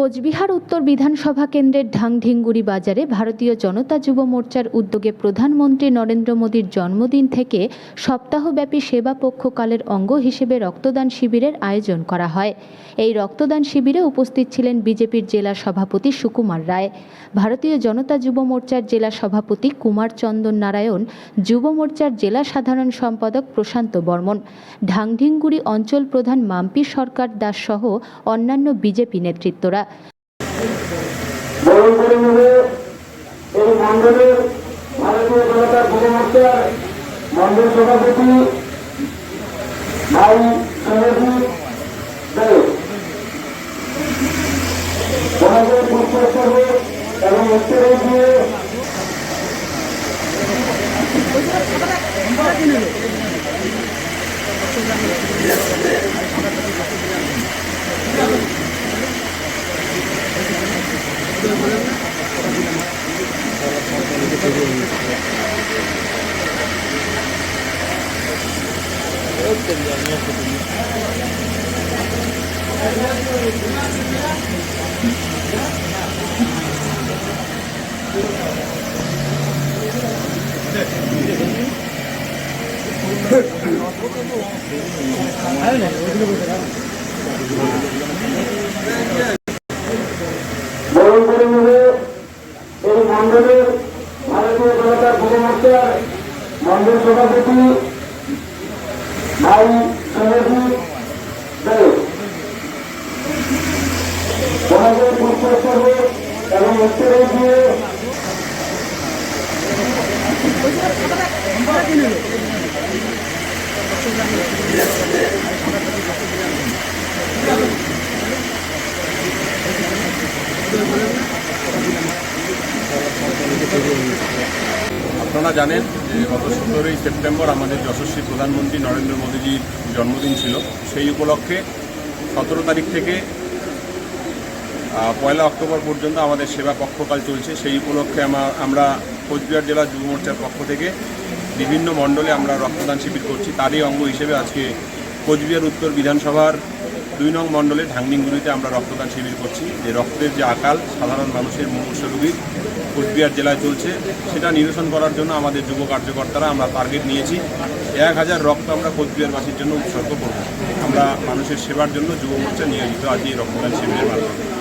কোচবিহার উত্তর বিধানসভা কেন্দ্রের ঢাংঢিঙ্গুরি বাজারে ভারতীয় জনতা যুব মোর্চার উদ্যোগে প্রধানমন্ত্রী নরেন্দ্র মোদীর জন্মদিন থেকে সপ্তাহব্যাপী সেবা পক্ষকালের অঙ্গ হিসেবে রক্তদান শিবিরের আয়োজন করা হয়। এই রক্তদান শিবিরে উপস্থিত ছিলেন বিজেপির জেলা সভাপতি সুকুমার রায়, ভারতীয় জনতা যুব মোর্চার জেলা সভাপতি কুমার চন্দন নারায়ণ, যুব মোর্চার জেলা সাধারণ সম্পাদক প্রশান্ত বর্মন ঢাংঢিঙ্গুরি অঞ্চল প্রধান মাম্পি সরকার দাস সহ অন্যান্য বিজেপি নেতৃত্বরা। এই মন্ডলের ভারতীয় জনতা যুব মোর্চার মন্ডল সভাপতি ভাই দেব। ওনাদের পুষ্পস্তরে এবং উত্তরে গিয়ে বরণ করে মন্ডলের ভারতীয় জনতা যুব মোর্চার মন্ডল সভাপতি আপনারা জানেন যে গত সতেরোই সেপ্টেম্বর আমাদের যশস্বী প্রধানমন্ত্রী নরেন্দ্র মোদীজির জন্মদিন ছিল। সেই উপলক্ষে সতেরো তারিখ থেকে পয়লা অক্টোবর পর্যন্ত আমাদের সেবা পক্ষকাল চলছে। সেই উপলক্ষে আমরা কোচবিহার জেলা যুব মোর্চার পক্ষ থেকে বিভিন্ন মণ্ডলে আমরা রক্তদান শিবির করছি। তারই অঙ্গ হিসেবে আজকে কোচবিহার উত্তর বিধানসভার দুই নং মণ্ডলে ঢাংনিংগুড়িতে আমরা রক্তদান শিবির করছি। যে রক্তের যে আকাল, সাধারণ মানুষের মুমূর্ষ রোগীর কোচবিহার জেলায় চলছে, সেটা নিরসন করার জন্য আমাদের যুব কার্যকর্তারা আমরা টার্গেট নিয়েছি। এক হাজার রক্ত আমরা কোচবিহারবাসীর জন্য উৎসর্গ করব। আমরা মানুষের সেবার জন্য যুব মোর্চা নিয়োজিত আছি এই রক্তদান শিবিরের মাধ্যমে।